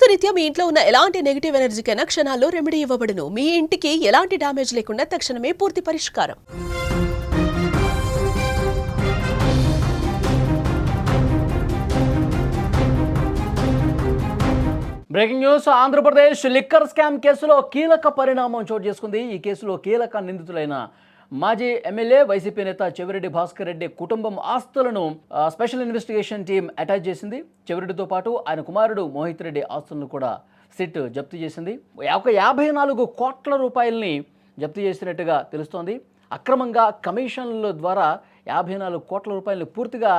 వాస్తురీత్యా మీ ఇంట్లో ఉన్న ఎలాంటి నెగిటివ్ ఎనర్జీకైనా క్షణాల్లో రెమెడీ ఇవ్వబడును. మీ ఇంటికి ఎలాంటి డ్యామేజ్ లేకుండా తక్షణమే పూర్తి పరిష్కారం. Breaking news Andhra Pradesh liquor scam కేసులో కీలక పరిణామం చోటు చేసుకుంది. ఈ కేసులో కీలక నిందితులైన మాజీ ఎమ్మెల్యే వైసీపీ నేత చెవిరెడ్డి భాస్కర్ రెడ్డి కుటుంబం ఆస్తులను స్పెషల్ ఇన్వెస్టిగేషన్ టీం అటాచ్ చేసింది. చెవిరెడ్డితో పాటు ఆయన కుమారుడు మోహిత్ రెడ్డి ఆస్తులను కూడా సిట్ జప్తు చేసింది. ఒక యాభై నాలుగు కోట్ల రూపాయలని జప్తు చేసినట్టుగా తెలుస్తోంది. అక్రమంగా కమిషన్ల ద్వారా యాభై నాలుగు కోట్ల రూపాయలను పూర్తిగా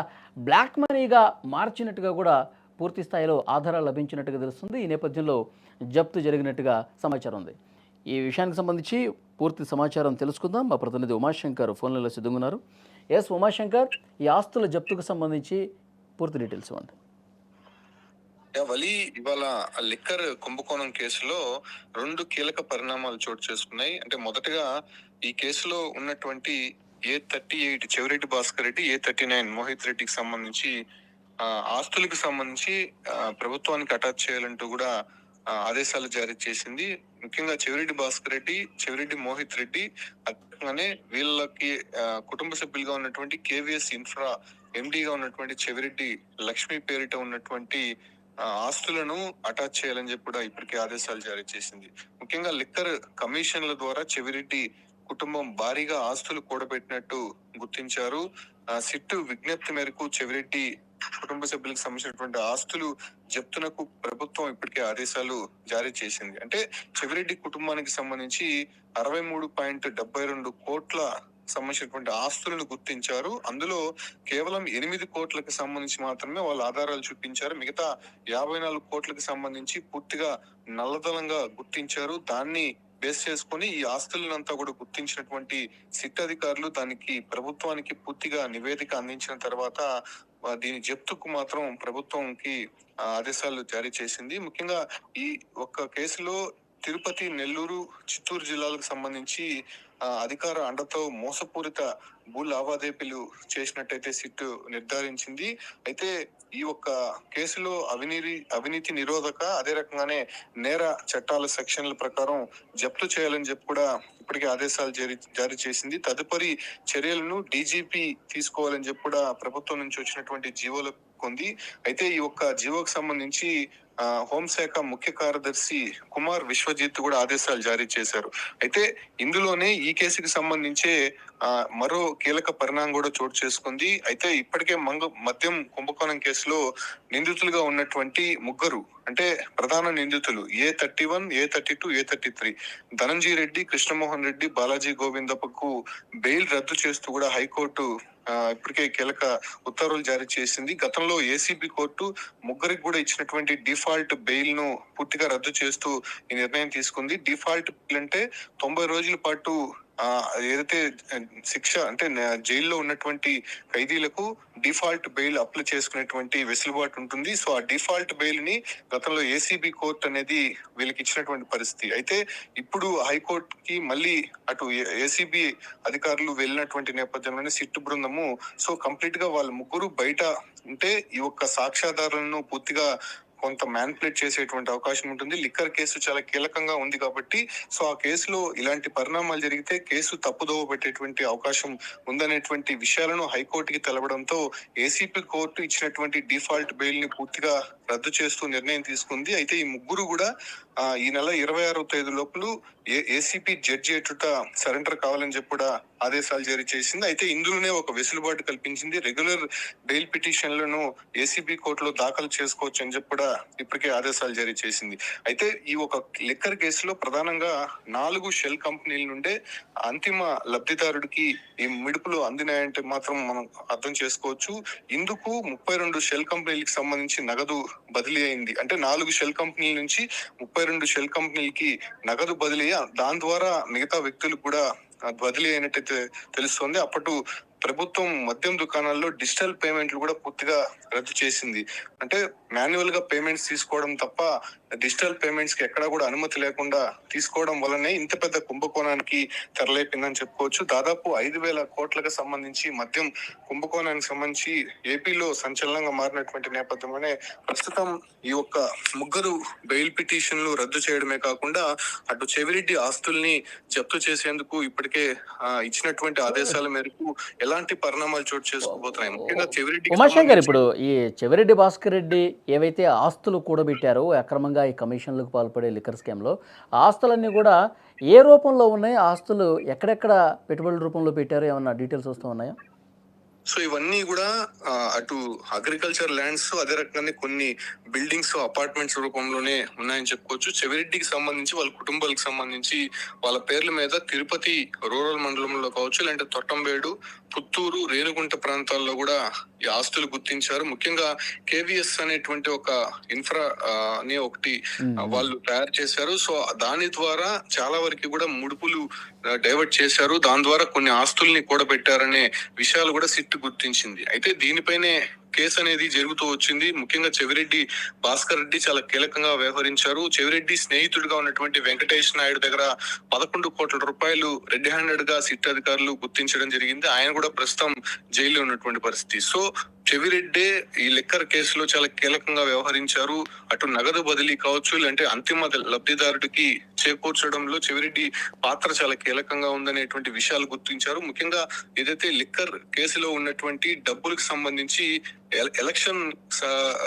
బ్లాక్ మనీగా మార్చినట్టుగా కూడా పూర్తి స్థాయిలో ఆధారాలు లభించినట్టుగా తెలుస్తుంది. ఈ నేపథ్యంలో జప్తు జరిగినట్టుగా సమాచారం ఉంది. ఈ విషయానికి సంబంధించి పూర్తి సమాచారం తెలుసుకుందాం. మా ప్రతినిధి ఉమాశంకర్ ఫోన్లలో సిద్ధంగా ఎస్ ఉమాశంకర్ ఈ ఆస్తుల జప్తుకు సంబంధించి పూర్తి డీటెయిల్స్ ఇవ్వండి. యా, వలి ఇవాళ లిక్కర్ కుంభకోణం కేసులో రెండు కీలక పరిణామాలు చోటు చేసుకున్నాయి. అంటే మొదటగా ఈ కేసులో ఉన్నటువంటి A thirty eight Chevireddy Bhaskar Reddy A thirty nine Mohit రెడ్డికి సంబంధించి ఆస్తులకు సంబంధించి ప్రభుత్వానికి అటాచ్ చేయాలంటూ కూడా ఆదేశాలు జారీ చేసింది. ముఖ్యంగా చెవిరెడ్డి భాస్కర్ రెడ్డి చెవిరెడ్డి మోహిత్ రెడ్డి అట్లానే వీళ్ళకి కుటుంబ సభ్యులుగా ఉన్నటువంటి కేవీఎస్ ఇన్ఫ్రా ఎండిగా ఉన్నటువంటి చెవిరెడ్డి లక్ష్మి పేరిట ఉన్నటువంటి ఆస్తులను అటాచ్ చేయాలని చెప్పి కూడా ఇప్పటికే ఆదేశాలు జారీ చేసింది. ముఖ్యంగా లిక్కర్ కమిషన్ల ద్వారా చెవిరెడ్డి కుటుంబం భారీగా ఆస్తులు కూడబెట్టినట్టు గుర్తించారు. ఆ, సిట్టు విజ్ఞప్తి మేరకు చెవిరెడ్డి కుటుంబ సభ్యులకు సంబంధించినటువంటి ఆస్తులు జప్తునకు ప్రభుత్వం ఇప్పటికే ఆదేశాలు జారీ చేసింది. అంటే చెవిరెడ్డి కుటుంబానికి సంబంధించి అరవై మూడు పాయింట్ డెబ్బై రెండు కోట్ల సంబంధించినటువంటి ఆస్తులను గుర్తించారు. అందులో కేవలం ఎనిమిది కోట్లకు సంబంధించి మాత్రమే వాళ్ళ ఆధారాలు చూపించారు. మిగతా యాభై నాలుగు కోట్లకు సంబంధించి పూర్తిగా నల్లదలంగా గుర్తించారు. దాన్ని బేస్ చేసుకొని ఈ ఆస్తులనంతా కూడా గుర్తించినటువంటి సిట్ అధికారులు దానికి ప్రభుత్వానికి పూర్తిగా నివేదిక అందించిన తర్వాత దీని జప్తుకు మాత్రం ప్రభుత్వంకి ఆ, ఆదేశాలు జారీ చేసింది. ముఖ్యంగా ఈ ఒక్క కేసులో తిరుపతి నెల్లూరు చిత్తూరు జిల్లాలకు సంబంధించి అధికార అండతో మోసపూరిత భూ లావాదేవీలు చేసినట్టయితే సిట్ నిర్ధారించింది. అయితే ఈ ఒక్క కేసులో అవినీతి అవినీతి నిరోధక అదే రకంగానే నేర చట్టాల సెక్షన్ల ప్రకారం జప్తు చేయాలని చెప్పి కూడా ఇప్పటికే ఆదేశాలు జారీ జారీ చేసింది. తదుపరి చర్యలను డీజీపీ తీసుకోవాలని చెప్పి కూడా ప్రభుత్వం నుంచి వచ్చినటువంటి జీవోలు కొంది. అయితే ఈ ఒక్క జీవోకు సంబంధించి హోంశాఖ ముఖ్య కార్యదర్శి కుమార్ విశ్వజిత్ కూడా ఆదేశాలు జారీ చేశారు. అయితే ఇందులోనే ఈ కేసుకి సంబంధించే మరో కీలక పరిణామం కూడా చోటు చేసుకుంది. అయితే ఇప్పటికే మంగ మద్యం కుంభకోణం కేసులో నిందితులుగా ఉన్నటువంటి ముగ్గురు అంటే ప్రధాన నిందితులు A thirty one A thirty two A thirty three Dhananjay Reddy Krishnamohan Reddy Balaji గోవిందప్పకు bail రద్దు చేస్తూ కూడా హైకోర్టు ఇప్పటికే కీలక ఉత్తర్వులు జారీ చేసింది. గతంలో ఏసీబీ కోర్టు ముగ్గురికి కూడా ఇచ్చినటువంటి డిఫాల్ట్ బెయిల్ను పూర్తిగా రద్దు చేస్తూ ఈ నిర్ణయం తీసుకుంది. డిఫాల్ట్ బెయిల్ అంటే తొంభై రోజుల పాటు ఏదైతే శిక్ష అంటే జైల్లో ఉన్నటువంటి ఖైదీలకు డిఫాల్ట్ బెయిల్ అప్లై చేసుకునేటువంటి వెసులుబాటు ఉంటుంది. సో ఆ డిఫాల్ట్ బెయిల్ని గతంలో ఏసీబీ కోర్ట్ అనేది వీళ్ళకి ఇచ్చినటువంటి పరిస్థితి. అయితే ఇప్పుడు హైకోర్టు కి మళ్ళీ అటు ఏసీబీ అధికారులు వెళ్ళినటువంటి నేపథ్యంలోనే సిట్టు బృందము సో కంప్లీట్గా వాళ్ళ ముగ్గురు బయట ఉంటే ఈ ఒక్క సాక్ష్యాధారాలను పూర్తిగా కొంత మ్యాన్పులేట్ చేసేటువంటి అవకాశం ఉంటుంది. లిక్కర్ కేసు చాలా కీలకంగా ఉంది కాబట్టి సో ఆ కేసులో ఇలాంటి పరిణామాలు జరిగితే కేసు తప్పుదోవ పెట్టేటువంటి అవకాశం ఉందనేటువంటి విషయాలను హైకోర్టుకి తెలపడంతో ఏసీపీ కోర్టు ఇచ్చినటువంటి డిఫాల్ట్ బెయిల్ని పూర్తిగా రద్దు చేస్తూ నిర్ణయం తీసుకుంది. అయితే ఈ ముగ్గురు కూడా ఆ, ఈ నెల ఇరవై ఆరో తేదీ లోపల ఏసీపీ జడ్జి ఎటుట సరెండర్ కావాలని చెప్పి కూడా ఆదేశాలు జారీ చేసింది. అయితే ఇందులోనే ఒక వెసులుబాటు కల్పించింది. రెగ్యులర్ బెయిల్ పిటిషన్లను ఏసీబీ కోర్టులో దాఖలు చేసుకోవచ్చు అని చెప్పి కూడా ఇప్పటికే ఆదేశాలు జారీ చేసింది. అయితే ఈ ఒక లిక్కర్ కేసులో ప్రధానంగా నాలుగు షెల్ కంపెనీల నుండే అంతిమ లబ్ధిదారుడికి ఈ మిడుపులు అందినాయంటే మాత్రం మనం అర్థం చేసుకోవచ్చు. ఇందుకు ముప్పై రెండు షెల్ కంపెనీలకు సంబంధించి నగదు బదిలీ అయింది. అంటే నాలుగు షెల్ కంపెనీల నుంచి ముప్పై రెండు షెల్ కంపెనీలకి నగదు బదిలీ దాని ద్వారా మిగతా వ్యక్తులు కూడా బదిలీ అయినట్టయితే తెలుస్తోంది. అప్పటి ప్రభుత్వం మద్యం దుకాణాల్లో డిజిటల్ పేమెంట్లు కూడా పూర్తిగా రద్దు చేసింది. అంటే మాన్యువల్గా పేమెంట్స్ తీసుకోవడం తప్ప డిజిటల్ పేమెంట్స్కి ఎక్కడా కూడా అనుమతి లేకుండా తీసుకోవడం వల్లనే ఇంత పెద్ద కుంభకోణానికి తెరలేపిందని చెప్పుకోవచ్చు. దాదాపు ఐదు వేల కోట్లకు సంబంధించి మద్యం కుంభకోణానికి సంబంధించి ఏపీలో సంచలనంగా మారినటువంటి నేపథ్యంలోనే ప్రస్తుతం ఈ యొక్క ముగ్గురు బెయిల్ పిటిషన్లు రద్దు చేయడమే కాకుండా అటు చెవిరెడ్డి ఆస్తుల్ని జప్తు చేసేందుకు ఇప్పటికే ఇచ్చినటువంటి ఆదేశాల మేరకు ఎలాంటి పరిణామాలు చోటు చేసుకోబోతున్నాయి? ముఖ్యంగా చెవిరెడ్డి ఉమాశంకర్ ఇప్పుడు ఈ చెవిరెడ్డి భాస్కర్ రెడ్డి ఏవైతే ఆస్తులు కూడబెట్టారో అక్రమంగా ఈ కమిషన్లకు పాల్పడే లిక్కర్ స్కామ్లో ఆస్తులన్నీ కూడా ఏ రూపంలో ఉన్నాయి? ఆస్తులు ఎక్కడెక్కడ పెట్టుబడుల రూపంలో పెట్టారు? ఏమన్నా డీటెయిల్స్ వస్తూ ఉన్నాయా? సో ఇవన్నీ కూడా అటు అగ్రికల్చర్ ల్యాండ్స్ అదే రకంగానే కొన్ని బిల్డింగ్స్ అపార్ట్మెంట్స్ రూపంలోనే ఉన్నాయని చెప్పుకోవచ్చు. చెవిరెడ్డికి సంబంధించి వాళ్ళ కుటుంబాలకు సంబంధించి వాళ్ళ పేర్ల మీద తిరుపతి రూరల్ మండలంలో కావచ్చు లేదంటే తొట్టంబేడు పుత్తూరు రేణుగుంట ప్రాంతాల్లో కూడా ఈ ఆస్తులు గుర్తించారు. ముఖ్యంగా కేవీఎస్ అనేటువంటి ఒక ఇన్ఫ్రా అని ఒకటి వాళ్ళు తయారు చేశారు. సో దాని ద్వారా చాలా వరకు కూడా ముడుపులు డైవర్ట్ చేశారు. దాని ద్వారా కొన్ని ఆస్తుల్ని కూడా పెట్టారనే విషయాలు కూడా సిట్ గుర్తించింది. అయితే దీనిపైనే కేసు అనేది జరుగుతూ వచ్చింది. ముఖ్యంగా చెవిరెడ్డి భాస్కర్ రెడ్డి చాలా కీలకంగా వ్యవహరించారు. చెవిరెడ్డి స్నేహితుడిగా ఉన్నటువంటి వెంకటేష్ నాయుడు దగ్గర పదకొండు కోట్ల రూపాయలు రెడ్ హ్యాండెడ్గా సిట్ అధికారులు గుర్తించడం జరిగింది. ఆయన కూడా ప్రస్తుతం జైల్లో ఉన్నటువంటి పరిస్థితి. సో చెవిరెడ్డే ఈ లిక్కర్ కేసులో చాలా కీలకంగా వ్యవహరించారు. అటు నగదు బదిలీ కావచ్చు లేదంటే అంతిమ లబ్ధిదారుడికి చేకూర్చడంలో చెవిరెడ్డి పాత్ర చాలా కీలకంగా ఉందనేటువంటి విషయాలు గుర్తించారు. ముఖ్యంగా ఏదైతే లిక్కర్ కేసులో ఉన్నటువంటి డబ్బులకు సంబంధించి ఎలక్షన్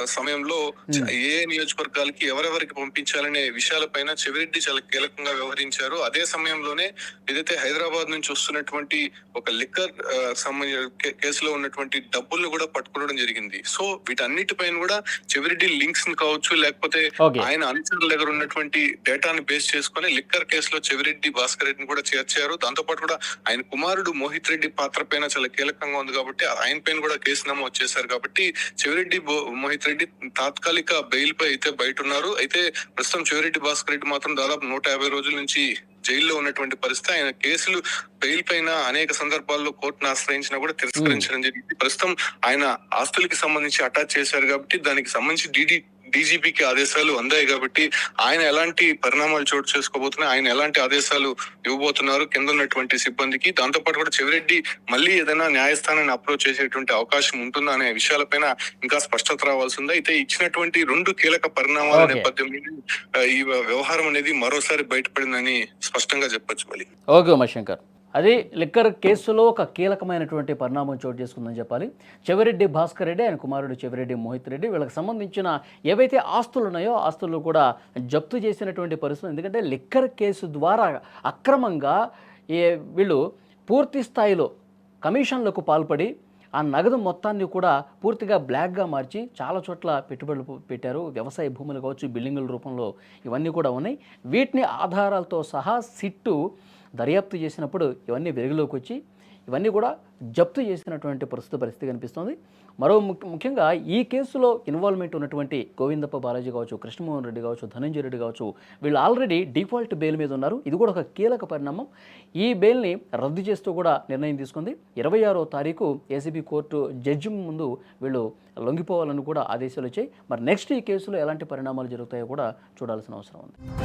సమయంలో ఏ నియోజకవర్గాలకి ఎవరెవరికి పంపించాలనే విషయాలపైన చెవిరెడ్డి చాలా కీలకంగా వ్యవహరించారు. అదే సమయంలోనే ఏదైతే హైదరాబాద్ నుంచి వస్తున్నటువంటి ఒక లిక్కర్ ఆ, సంబంధ కే- కేసులో ఉన్నటువంటి డబ్బుల్ని కూడా పట్టుకోవడం జరిగింది. సో వీటన్నిటిపైన కూడా చెవిరెడ్డి లింక్స్ని కావచ్చు లేకపోతే ఆయన అనుచరుల దగ్గర ఉన్నటువంటి డేటాని బేస్ చేసుకుని లిక్కర్ కేసులో చెవిరెడ్డి భాస్కర్ రెడ్డిని కూడా చేర్చారు. దాంతో పాటు కూడా ఆయన కుమారుడు మోహిత్ రెడ్డి పాత్ర పైన చాలా కీలకంగా ఉంది కాబట్టి ఆయన పైన కూడా కేసు నమోదు చేశారు కాబట్టి చెవిరెడ్డి బో- మోహిత్ రెడ్డి తాత్కాలిక బెయిల్ పై అయితే బయట ఉన్నారు అయితే ప్రస్తుతం చెవిరెడ్డి భాస్కర్ రెడ్డి మాత్రం దాదాపు నూట యాభై రోజుల నుంచి జైల్లో ఉన్నటువంటి పరిస్థితి. ఆయన కేసులు బెయిల్ పైన అనేక సందర్భాల్లో కోర్టును ఆశ్రయించినా కూడా తిరస్కరించడం జరిగింది. ప్రస్తుతం ఆయన ఆస్తులకి సంబంధించి అటాచ్ చేశారు కాబట్టి దానికి సంబంధించి డిడి డీజీపీకి ఆదేశాలు అందాయి కాబట్టి ఆయన ఎలాంటి పరిణామాలు చోటు చేసుకోబోతున్నాయి ఆయన ఎలాంటి ఆదేశాలు ఇవ్వబోతున్నారు కింద ఉన్నటువంటి సిబ్బందికి. దాంతో పాటు కూడా చెవిరెడ్డి మళ్ళీ ఏదైనా న్యాయస్థానాన్ని అప్రోచ్ చేసేటువంటి అవకాశం ఉంటుందా అనే విషయాలపైన ఇంకా స్పష్టత రావాల్సి ఉంది. అయితే ఇచ్చినటువంటి రెండు కీలక పరిణామాల. నేపథ్యంలో ఈ వ్యవహారం అనేది మరోసారి బయటపడిందని స్పష్టంగా చెప్పొచ్చు మళ్ళీ. ఓకే ఉమాశంకర్. అది లిక్కర్ కేసులో ఒక కీలకమైనటువంటి పరిణామం చోటు చేసుకుందని చెప్పాలి. చెవిరెడ్డి భాస్కర్ రెడ్డి ఆయన కుమారుడు చెవిరెడ్డి మోహిత్ రెడ్డి వీళ్ళకి సంబంధించిన ఏవైతే ఆస్తులు ఉన్నాయో ఆస్తులు కూడా జప్తు చేసినటువంటి పరిస్థితి ఎందుకంటే లిక్కర్ కేసు ద్వారా అక్రమంగా ఏ వీళ్ళు పూర్తి స్థాయిలో కమిషన్లకు పాల్పడి ఆ నగదు మొత్తాన్ని కూడా పూర్తిగా బ్లాక్గా మార్చి చాలా చోట్ల పెట్టుబడులు పెట్టారు. వ్యవసాయ భూములు కావచ్చు బిల్డింగుల రూపంలో ఇవన్నీ కూడా ఉన్నాయి. వీటిని ఆధారాలతో సహా సిట్టు దర్యాప్తు చేసినప్పుడు ఇవన్నీ వెలుగులోకి వచ్చి ఇవన్నీ కూడా జప్తు చేసినటువంటి ప్రస్తుత పరిస్థితి కనిపిస్తోంది. మరో ముఖ్య- ముఖ్యంగా ఈ కేసులో ఇన్వాల్వ్మెంట్ ఉన్నటువంటి గోవిందప్ప బాలాజీ కావచ్చు కృష్ణమోహన్ రెడ్డి కావచ్చు ధనంజయ రెడ్డి కావచ్చు వీళ్ళు ఆల్రెడీ డిఫాల్ట్ బెయిల్ మీద ఉన్నారు. ఇది కూడా ఒక కీలక పరిణామం. ఈ బెయిల్ని రద్దు చేస్తూ కూడా నిర్ణయం తీసుకుంది. ఇరవై ఆరో తారీఖు ఏసీబీ కోర్టు జడ్జి ముందు వీళ్ళు లొంగిపోవాలని కూడా ఆదేశాలు వచ్చాయి. మరి నెక్స్ట్ ఈ కేసులో ఎలాంటి పరిణామాలు జరుగుతాయో కూడా చూడాల్సిన అవసరం ఉంది.